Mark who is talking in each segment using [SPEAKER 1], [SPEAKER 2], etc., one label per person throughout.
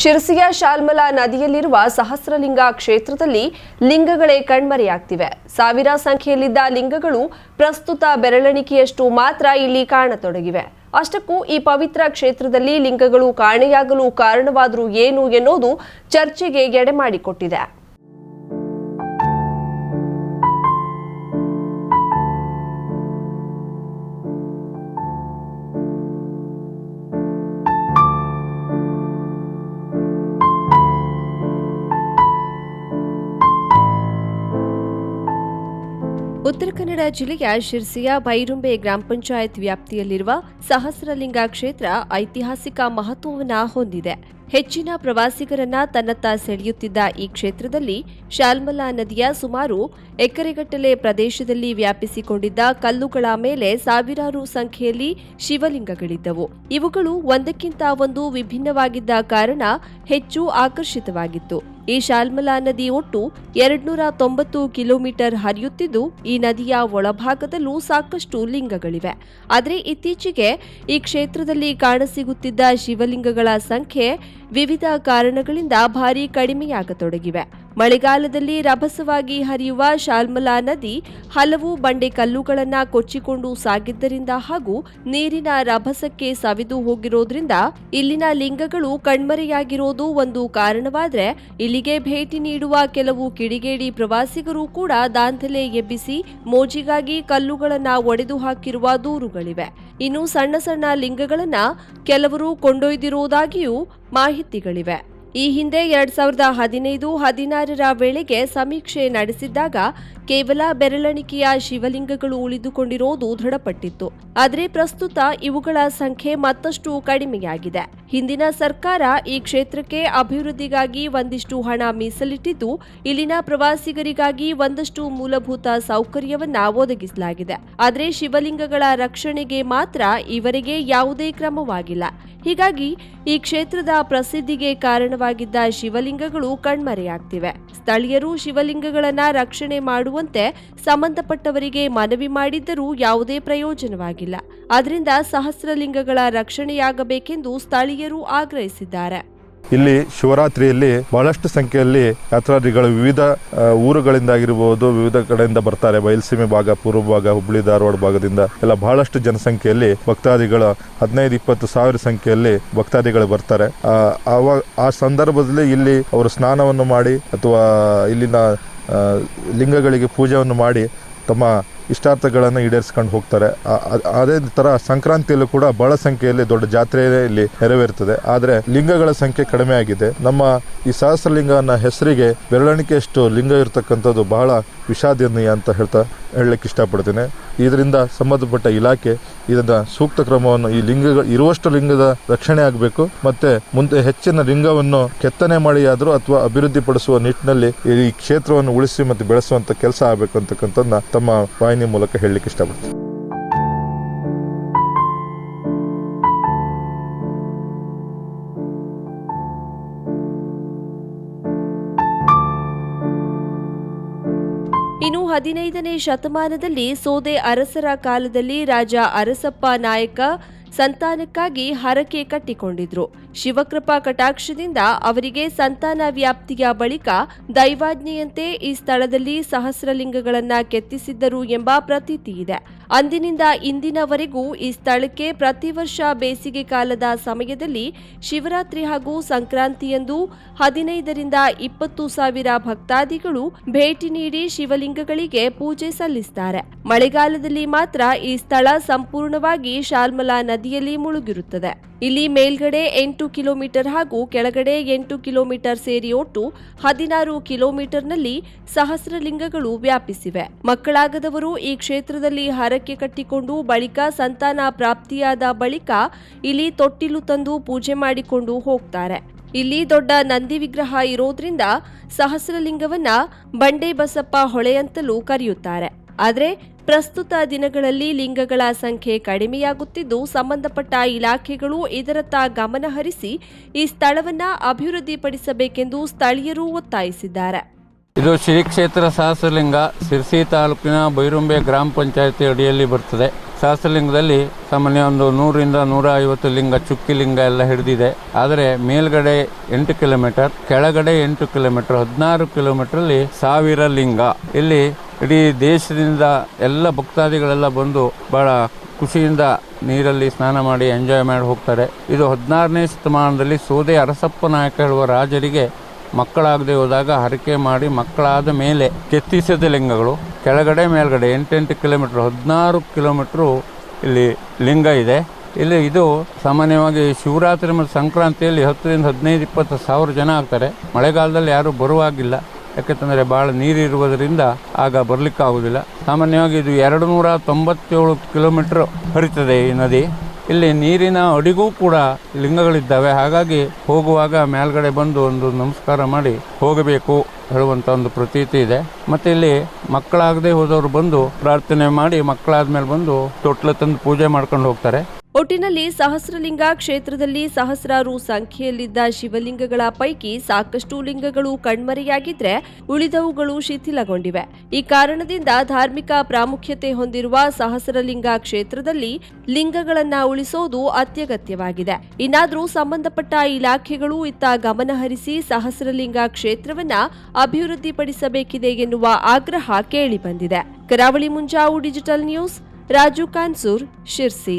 [SPEAKER 1] ಶಿರಸಿಯ ಶಾಲ್ಮಲಾ ನದಿಯಲ್ಲಿರುವ ಸಹಸ್ರಲಿಂಗ ಕ್ಷೇತ್ರದಲ್ಲಿ ಲಿಂಗಗಳೇ ಕಣ್ಮರೆಯಾಗ್ತಿವೆ. ಸಾವಿರ ಸಂಖ್ಯೆಯಲ್ಲಿದ್ದ ಲಿಂಗಗಳು ಪ್ರಸ್ತುತ ಬೆರಳೆಣಿಕೆಯಷ್ಟು ಮಾತ್ರ ಇಲ್ಲಿ ಕಾಣತೊಡಗಿವೆ. ಅಷ್ಟಕ್ಕೂ ಈ ಪವಿತ್ರ ಕ್ಷೇತ್ರದಲ್ಲಿ ಲಿಂಗಗಳು ಕಾಣೆಯಾಗಲು ಕಾರಣವಾದರೂ ಏನು ಎನ್ನುವುದು ಚರ್ಚೆಗೆ ಎಡೆಮಾಡಿಕೊಟ್ಟಿದೆ ಉತ್ತರ ಕನ್ನಡ ಜಿಲ್ಲೆಯ ಶಿರ್ಸಿಯ ಬೈರುಂಬೆ ಗ್ರಾಮ ಪಂಚಾಯತ್ ವ್ಯಾಪ್ತಿಯಲ್ಲಿರುವ ಸಹಸ್ರಲಿಂಗ ಕ್ಷೇತ್ರ ಐತಿಹಾಸಿಕ ಮಹತ್ವವನ್ನು ಹೊಂದಿದೆ. ಹೆಚ್ಚಿನ ಪ್ರವಾಸಿಗರನ್ನ ತನ್ನತ್ತ ಸೆಳೆಯುತ್ತಿದ್ದ ಈ ಕ್ಷೇತ್ರದಲ್ಲಿ ಶಾಲ್ಮಲಾ ನದಿಯ ಸುಮಾರು ಎಕರೆಗಟ್ಟಲೆ ಪ್ರದೇಶದಲ್ಲಿ ವ್ಯಾಪಿಸಿಕೊಂಡಿದ್ದ ಕಲ್ಲುಗಳ ಮೇಲೆ ಸಾವಿರಾರು ಸಂಖ್ಯೆಯಲ್ಲಿ ಶಿವಲಿಂಗಗಳಿದ್ದವು. ಇವುಗಳು ಒಂದಕ್ಕಿಂತ ಒಂದು ವಿಭಿನ್ನವಾಗಿದ್ದ ಕಾರಣ ಹೆಚ್ಚು ಆಕರ್ಷಿತವಾಗಿತ್ತು. ಈ ಶಾಲ್ಮಲಾ ನದಿ ಒಟ್ಟು ಎರಡ್ನೂರ ತೊಂಬತ್ತು ಕಿಲೋಮೀಟರ್ ಹರಿಯುತ್ತಿದ್ದು, ಈ ನದಿಯ ಒಳಭಾಗದಲ್ಲೂ ಸಾಕಷ್ಟು ಲಿಂಗಗಳಿವೆ. ಆದರೆ ಇತ್ತೀಚೆಗೆ ಈ ಕ್ಷೇತ್ರದಲ್ಲಿ ಕಾಣಸಿಗುತ್ತಿದ್ದ ಶಿವಲಿಂಗಗಳ ಸಂಖ್ಯೆ ವಿವಿಧ ಕಾರಣಗಳಿಂದ ಭಾರಿ ಕಡಿಮೆಯಾಗತೊಡಗಿವೆ. ಮಳೆಗಾಲದಲ್ಲಿ ರಭಸವಾಗಿ ಹರಿಯುವ ಶಾಲ್ಮಲಾ ನದಿ ಹಲವು ಬಂಡೆ ಕಲ್ಲುಗಳನ್ನು ಕೊಚ್ಚಿಕೊಂಡು ಸಾಗಿದ್ದರಿಂದ ಹಾಗೂ ನೀರಿನ ರಭಸಕ್ಕೆ ಸವಿದು ಹೋಗಿರೋದ್ರಿಂದ ಇಲ್ಲಿನ ಲಿಂಗಗಳು ಕಣ್ಮರೆಯಾಗಿರೋದು ಒಂದು ಕಾರಣವಾದ್ರೆ ಇಲ್ಲಿಗೆ ಭೇಟಿ ನೀಡುವ ಕೆಲವು ಕಿಡಿಗೇಡಿ ಪ್ರವಾಸಿಗರು ಕೂಡ ದಾಂಧಲೆ ಎಬ್ಬಿಸಿ ಮೋಜಿಗಾಗಿ ಕಲ್ಲುಗಳನ್ನ ಒಡೆದು ಹಾಕಿರುವ ದೂರುಗಳಿವೆ. ಇನ್ನು ಸಣ್ಣ ಸಣ್ಣ ಲಿಂಗಗಳನ್ನ ಕೆಲವರು ಕೊಂಡೊಯ್ದಿರುವುದಾಗಿಯೂ ಮಾಹಿತಿಗಳಿವೆ. ಈ ಹಿಂದೆ ಎರಡ್ ಸಾವಿರದ ಹದಿನೈದು ಹದಿನಾರರ ವೇಳೆಗೆ ಸಮೀಕ್ಷೆ ನಡೆಸಿದ್ದಾಗ ಕೇವಲ ಬೆರಳೆಣಿಕೆಯ ಶಿವಲಿಂಗಗಳು ಉಳಿದುಕೊಂಡಿರೋದು ದೃಢಪಟ್ಟಿತ್ತು. ಆದರೆ ಪ್ರಸ್ತುತ ಇವುಗಳ ಸಂಖ್ಯೆ ಮತ್ತಷ್ಟು ಕಡಿಮೆಯಾಗಿದೆ. ಹಿಂದಿನ ಸರ್ಕಾರ ಈ ಕ್ಷೇತ್ರಕ್ಕೆ ಅಭಿವೃದ್ಧಿಗಾಗಿ ಒಂದಿಷ್ಟು ಹಣ ಮೀಸಲಿಟ್ಟಿದ್ದು, ಇಲ್ಲಿನ ಪ್ರವಾಸಿಗರಿಗಾಗಿ ಒಂದಷ್ಟು ಮೂಲಭೂತ ಸೌಕರ್ಯವನ್ನ ಒದಗಿಸಲಾಗಿದೆ. ಆದರೆ ಶಿವಲಿಂಗಗಳ ರಕ್ಷಣೆಗೆ ಮಾತ್ರ ಈವರೆಗೆ ಯಾವುದೇ ಕ್ರಮವಾಗಿಲ್ಲ. ಹೀಗಾಗಿ ಈ ಕ್ಷೇತ್ರದ ಪ್ರಸಿದ್ಧಿಗೆ ಕಾರಣವಾಗಿದ್ದ ಶಿವಲಿಂಗಗಳು ಕಣ್ಮರೆಯಾಗ್ತಿವೆ. ಸ್ಥಳೀಯರು ಶಿವಲಿಂಗಗಳನ್ನ ರಕ್ಷಣೆ ಮಾಡುವಂತೆ ಸಂಬಂಧಪಟ್ಟವರಿಗೆ ಮನವಿ ಮಾಡಿದ್ದರೂ ಯಾವುದೇ ಪ್ರಯೋಜನವಾಗಿಲ್ಲ. ಅದರಿಂದ ಸಹಸ್ರಲಿಂಗಗಳ ರಕ್ಷಣೆಯಾಗಬೇಕೆಂದು ಸ್ಥಳೀಯರು ಆಗ್ರಹಿಸಿದ್ದಾರೆ.
[SPEAKER 2] ಇಲ್ಲಿ ಶಿವರಾತ್ರಿಯಲ್ಲಿ ಬಹಳಷ್ಟು ಸಂಖ್ಯೆಯಲ್ಲಿ ಯಾತ್ರಾರ್ಥಿಗಳು ವಿವಿಧ ಊರುಗಳಿಂದಾಗಿರ್ಬೋದು ವಿವಿಧ ಕಡೆಯಿಂದ ಬರ್ತಾರೆ. ಬಯಲುಸೀಮೆ ಭಾಗ ಪೂರ್ವ ಭಾಗ ಹುಬ್ಬಳ್ಳಿ ಧಾರವಾಡ ಭಾಗದಿಂದ ಎಲ್ಲ ಬಹಳಷ್ಟು ಜನಸಂಖ್ಯೆಯಲ್ಲಿ ಭಕ್ತಾದಿಗಳು ಹದಿನೈದು ಇಪ್ಪತ್ತು ಸಾವಿರ ಸಂಖ್ಯೆಯಲ್ಲಿ ಭಕ್ತಾದಿಗಳು ಬರ್ತಾರೆ. ಆ, ಸಂದರ್ಭದಲ್ಲಿ ಇಲ್ಲಿ ಅವರು ಸ್ನಾನವನ್ನು ಮಾಡಿ ಅಥವಾ ಇಲ್ಲಿನ ಲಿಂಗಗಳಿಗೆ ಪೂಜೆಯನ್ನು ಮಾಡಿ ತಮ್ಮ ಇಷ್ಟಾರ್ಥಗಳನ್ನು ಈಡೇರಿಸ್ಕೊಂಡು ಹೋಗ್ತಾರೆ. ಅದೇ ತರ ಸಂಕ್ರಾಂತಿಯಲ್ಲೂ ಕೂಡ ಬಹಳ ಸಂಖ್ಯೆಯಲ್ಲಿ ದೊಡ್ಡ ಜಾತ್ರೆ ಇಲ್ಲಿ ನೆರವೇರುತ್ತದೆ ಆದರೆ ಲಿಂಗಗಳ ಸಂಖ್ಯೆ ಕಡಿಮೆ ಆಗಿದೆ. ನಮ್ಮ ಈ ಸಹಸ್ರಲಿಂಗನ ಹೆಸರಿಗೆ ಬೆರಳಿಕೆಯಷ್ಟು ಲಿಂಗ ಇರತಕ್ಕಂಥದ್ದು ಬಹಳ ವಿಷಾದನೀಯ ಅಂತ ಹೇಳ್ತಾ, ಹೇಳಲಿಕ್ಕೆ ಇಷ್ಟಪಡ್ತೇನೆ. ಇದರಿಂದ ಸಂಬಂಧಪಟ್ಟ ಇಲಾಖೆ ಇದನ್ನ ಸೂಕ್ತ ಕ್ರಮವನ್ನು ಈ ಲಿಂಗ ಇರುವಷ್ಟು ಲಿಂಗದ ರಕ್ಷಣೆ ಆಗಬೇಕು. ಮತ್ತೆ ಮುಂದೆ ಹೆಚ್ಚಿನ ಲಿಂಗವನ್ನು ಕೆತ್ತನೆ ಮಾಡಿ ಆದರೂ ಅಥವಾ ಅಭಿವೃದ್ಧಿಪಡಿಸುವ ನಿಟ್ಟಿನಲ್ಲಿ ಈ ಕ್ಷೇತ್ರವನ್ನು ಉಳಿಸಿ ಮತ್ತು ಬೆಳೆಸುವಂತ ಕೆಲಸ ಆಗಬೇಕು ಅಂತಕ್ಕಂಥದ್ದನ್ನ ತಮ್ಮ ವಾಹಿನಿ ಮೂಲಕ ಹೇಳಲಿಕ್ಕೆ ಇಷ್ಟಪಡ್ತೀನಿ.
[SPEAKER 1] ಇನ್ನು ಹದಿನೈದನೇ ಶತಮಾನದಲ್ಲಿ ಸೋದೆ ಅರಸರ ಕಾಲದಲ್ಲಿ ರಾಜ ಅರಸಪ್ಪ ನಾಯಕ ಸಂತಾನಕ್ಕಾಗಿ ಹರಕೆ ಕಟ್ಟಿಕೊಂಡಿದ್ರು. ಶಿವಕೃಪಾ ಕಟಾಕ್ಷದಿಂದ ಅವರಿಗೆ ಸಂತಾನ ವ್ಯಾಪ್ತಿಯ ಬಳಿಕ ದೈವಾಜ್ಞೆಯಂತೆ ಈ ಸ್ಥಳದಲ್ಲಿ ಸಹಸ್ರಲಿಂಗಗಳನ್ನ ಕೆತ್ತಿಸಿದ್ದರು ಎಂಬ ಪ್ರತೀತಿ ಇದೆ. ಅಂದಿನಿಂದ ಇಂದಿನವರೆಗೂ ಈ ಸ್ಥಳಕ್ಕೆ ಪ್ರತಿ ವರ್ಷ ಬೇಸಿಗೆ ಕಾಲದ ಸಮಯದಲ್ಲಿ ಶಿವರಾತ್ರಿ ಹಾಗೂ ಸಂಕ್ರಾಂತಿಯಂದು ಹದಿನೈದರಿಂದ ಇಪ್ಪತ್ತು ಸಾವಿರ ಭಕ್ತಾದಿಗಳು ಭೇಟಿ ನೀಡಿ ಶಿವಲಿಂಗಗಳಿಗೆ ಪೂಜೆ ಸಲ್ಲಿಸುತ್ತಾರೆ ಮಳೆಗಾಲದಲ್ಲಿ ಮಾತ್ರ ಈ ಸ್ಥಳ ಸಂಪೂರ್ಣವಾಗಿ ಶಾಲ್ಮಲಾ ನದಿಯಲ್ಲಿ ಮುಳುಗಿರುತ್ತದೆ. ಇಲ್ಲಿ ಮೇಲ್ಗಡೆ ಎಂಟು ಕಿಲೋಮೀಟರ್ ಹಾಗೂ ಕೆಳಗಡೆ ಎಂಟು ಕಿಲೋಮೀಟರ್ ಸೇರಿ ಒಟ್ಟು ಹದಿನಾರು ಕಿಲೋಮೀಟರ್ನಲ್ಲಿ ಸಹಸ್ರಲಿಂಗಗಳು ವ್ಯಾಪಿಸಿವೆ. ಮಕ್ಕಳಾಗದವರು ಈ ಕ್ಷೇತ್ರದಲ್ಲಿ ಹರಕೆ ಕಟ್ಟಿಕೊಂಡು ಬಳಿಕ ಸಂತಾನ ಪ್ರಾಪ್ತಿಯಾದ ಬಳಿಕ ಇಲ್ಲಿ ತೊಟ್ಟಿಲು ತಂದು ಪೂಜೆ ಮಾಡಿಕೊಂಡು ಹೋಗ್ತಾರೆ. ಇಲ್ಲಿ ದೊಡ್ಡ ನಂದಿ ವಿಗ್ರಹ ಇರೋದ್ರಿಂದ ಸಹಸ್ರಲಿಂಗವನ್ನ ಬಂಡೆ ಬಸಪ್ಪ ಹೊಳೆಯಂತಲೂ ಕರೆಯುತ್ತಾರೆ. ಆದರೆ ಪ್ರಸ್ತುತ ದಿನಗಳಲ್ಲಿ ಲಿಂಗಗಳ ಸಂಖ್ಯೆ ಕಡಿಮೆಯಾಗುತ್ತಿದ್ದು, ಸಂಬಂಧಪಟ್ಟ ಇಲಾಖೆಗಳು ಇದರತ್ತ ಗಮನಹರಿಸಿ ಈ ಸ್ಥಳವನ್ನು ಅಭಿವೃದ್ಧಿಪಡಿಸಬೇಕೆಂದು ಸ್ಥಳೀಯರು ಒತ್ತಾಯಿಸಿದ್ದಾರೆ.
[SPEAKER 3] ಇದು ಶ್ರೀ ಕ್ಷೇತ್ರ ಸಹಸ್ರಲಿಂಗ ಸಿರ್ಸಿ ತಾಲೂಕಿನ ಬೈರುಂಬೆ ಗ್ರಾಮ ಪಂಚಾಯತಿ ಅಡಿಯಲ್ಲಿ ಬರ್ತದೆ. ಸಹಸ್ರಲಿಂಗದಲ್ಲಿ ಸಾಮಾನ್ಯ ಒಂದು ನೂರಿಂದ ನೂರ ಐವತ್ತು ಲಿಂಗ ಚುಕ್ಕಿ ಲಿಂಗ ಎಲ್ಲ ಹಿಡಿದಿದೆ. ಆದರೆ ಮೇಲ್ಗಡೆ ಎಂಟು ಕಿಲೋಮೀಟರ್, ಕೆಳಗಡೆ ಎಂಟು ಕಿಲೋಮೀಟರ್, ಹದಿನಾರು ಅಲ್ಲಿ ಸಾವಿರ ಲಿಂಗ. ಇಲ್ಲಿ ಇಡೀ ದೇಶದಿಂದ ಎಲ್ಲ ಭಕ್ತಾದಿಗಳೆಲ್ಲ ಬಂದು ಬಹಳ ಖುಷಿಯಿಂದ ನೀರಲ್ಲಿ ಸ್ನಾನ ಮಾಡಿ ಎಂಜಾಯ್ ಮಾಡಿ ಹೋಗ್ತಾರೆ. ಇದು ಹದಿನಾರನೇ ಶತಮಾನದಲ್ಲಿ ಸೋದೆ ಅರಸಪ್ಪ ನಾಯಕ ಹೇಳುವ ರಾಜರಿಗೆ ಮಕ್ಕಳಾಗದೆ ಹೋದಾಗ ಹರಕೆ ಮಾಡಿ ಮಕ್ಕಳಾದ ಮೇಲೆ ಕೆತ್ತಿಸಿದ ಲಿಂಗಗಳು. ಕೆಳಗಡೆ ಮೇಲ್ಗಡೆ ಎಂಟೆಂಟು ಕಿಲೋಮೀಟ್ರ್, ಹದಿನಾರು ಕಿಲೋಮೀಟ್ರು ಇಲ್ಲಿ ಲಿಂಗ ಇದೆ. ಇಲ್ಲಿ ಇದು ಸಾಮಾನ್ಯವಾಗಿ ಶಿವರಾತ್ರಿ ಮತ್ತು ಸಂಕ್ರಾಂತಿಯಲ್ಲಿ ಹತ್ತರಿಂದ ಹದಿನೈದು, ಇಪ್ಪತ್ತು ಸಾವಿರ ಜನ ಆಗ್ತಾರೆ. ಮಳೆಗಾಲದಲ್ಲಿ ಯಾರೂ ಬರುವಾಗಿಲ್ಲ. ಯಾಕಂತಂದರೆ ಭಾಳ ನೀರಿರುವುದರಿಂದ ಆಗ ಬರಲಿಕ್ಕೆ ಆಗುವುದಿಲ್ಲ ಸಾಮಾನ್ಯವಾಗಿ ಇದು ಎರಡು ನೂರ ತೊಂಬತ್ತೇಳು ಕಿಲೋಮೀಟರ್ ಹರಿತದೆ ಈ ನದಿ. ಇಲ್ಲಿ ನೀರಿನ ಅಡಿಗೂ ಕೂಡ ಲಿಂಗಗಳಿದ್ದಾವೆ. ಹಾಗಾಗಿ ಹೋಗುವಾಗ ಮೇಲ್ಗಡೆ ಬಂದು ಒಂದು ನಮಸ್ಕಾರ ಮಾಡಿ ಹೋಗಬೇಕು ಹೇಳುವಂತ ಒಂದು ಪ್ರತೀತಿ ಇದೆ. ಮತ್ತೆ ಇಲ್ಲಿ ಮಕ್ಕಳಾಗದೆ ಹೋದವರು ಬಂದು ಪ್ರಾರ್ಥನೆ ಮಾಡಿ ಮಕ್ಕಳಾದ್ಮೇಲೆ ಬಂದು ತೊಟ್ಲ ತಂದು ಪೂಜೆ ಮಾಡ್ಕೊಂಡು ಹೋಗ್ತಾರೆ.
[SPEAKER 1] ಒಟ್ಟಿನಲ್ಲಿ ಸಹಸ್ರಲಿಂಗ ಕ್ಷೇತ್ರದಲ್ಲಿ ಸಹಸ್ರಾರು ಸಂಖ್ಯೆಯಲ್ಲಿದ್ದ ಶಿವಲಿಂಗಗಳ ಪೈಕಿ ಸಾಕಷ್ಟು ಲಿಂಗಗಳು ಕಣ್ಮರೆಯಾಗಿದ್ರೆ ಉಳಿದವುಗಳು ಶಿಥಿಲಗೊಂಡಿವೆ. ಈ ಕಾರಣದಿಂದ ಧಾರ್ಮಿಕ ಪ್ರಾಮುಖ್ಯತೆ ಹೊಂದಿರುವ ಸಹಸ್ರಲಿಂಗ ಕ್ಷೇತ್ರದಲ್ಲಿ ಲಿಂಗಗಳನ್ನ ಉಳಿಸೋದು ಅತ್ಯಗತ್ಯವಾಗಿದೆ. ಇನ್ನಾದರೂ ಸಂಬಂಧಪಟ್ಟ ಇಲಾಖೆಗಳು ಇತ್ತ ಗಮನಹರಿಸಿ ಸಹಸ್ರಲಿಂಗ ಕ್ಷೇತ್ರವನ್ನ ಅಭಿವೃದ್ಧಿಪಡಿಸಬೇಕಿದೆ ಎನ್ನುವ ಆಗ್ರಹ ಕೇಳಿಬಂದಿದೆ. Karavali Munjavu digital news, Raju Kansur, Sirsi.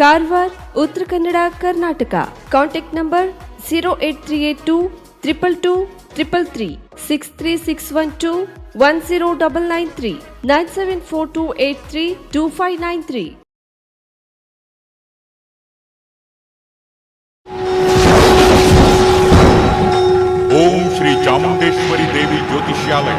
[SPEAKER 1] Karwar Uttara Kannada Karnataka contact number zero eight three eight two triple two triple three six three six one two one zero double nine three nine seven four two eight three two five nine three
[SPEAKER 4] Om Shri Chamundeshwari Devi ಜ್ಯೋತಿಷ್ಯಾಲಯ